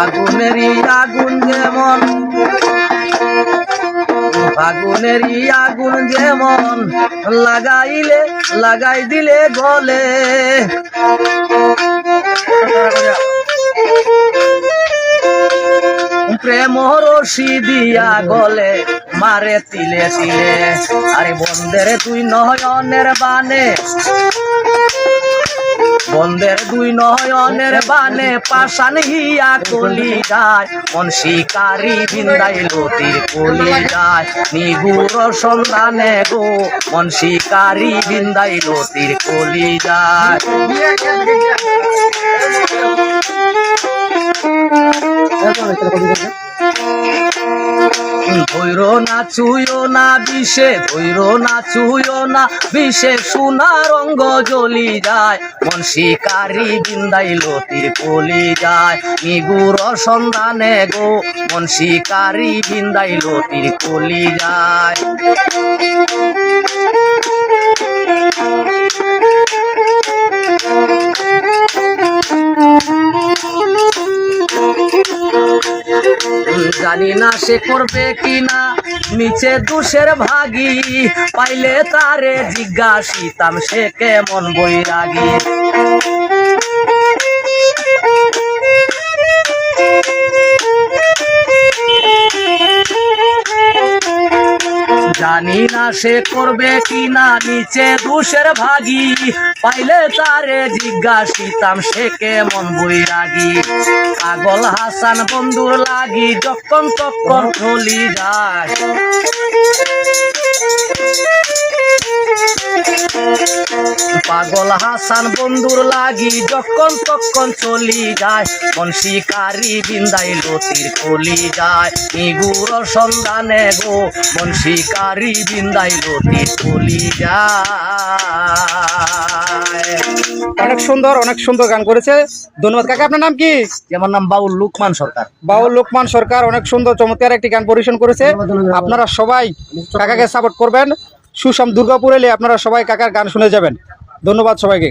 ফাগুনেরই আগুন যেমন ফাগুনেরই আগুন যেমন, লাগাইলে, লাগাই দিলে গলে প্রেম রশি দিয়া গলে, মারে তিলে তিলে। আরে বন্ধের তুই নয়নের বানে। বন্ধের দুই নয়নের বানে পাশান হিয়া কলি যায়। মন শিকারি বিন্দাই লতির কলি যায়। নিগুর সন্ধানে গো, মন শিকারি বিন্দাই লতির কলি যায়। ধৈর না চুয়ো না, বিষে ধৈর না চুয়ো না, বিষে সোনা রঙ্গ জ্বলি যায়। মন শিকারি বিন্দাই লতির কলি যায়। নিগুর সন্ধানে গো, মন শিকারি বিন্দাই লতির কলি যায়। জানি না সে করবে কিনা। নিচে দুষের ভাগি পাইলে তারে জিজ্ঞাসিতাম সে কেমন বৈরাগী। জানি না সে করবে কি না নিচে দুষের ভাগি। পাইলে তারে জিজ্ঞাসিতাম, সে কেমন বৈরাগী? পাগল হাসান বন্ধুর লাগি যখন তখন চলি যায়। পাগল হাসান বন্ধুর লাগি যখন তখন চলি যায়। মন শিকারি বিন্দাই লতির কলি যায়। নিগুর সন্ধানে গো মন শিকারি বিন্দাই লতির কলি যায়। অনেক সুন্দর অনেক সুন্দর গান করেছে। ধন্যবাদ কাকা আপনার নাম কি? আমার নাম বাউল লুকমান সরকার। বাউল লোকমান সরকার অনেক সুন্দর চমৎকার একটি গান পরিবেশন করেছে। আপনারা সবাই কাকাকে সাপোর্ট করবেন। সুষম দুর্গাপুর এলে আপনারা সবাই কাকার গান শুনে যাবেন। ধন্যবাদ সবাইকে।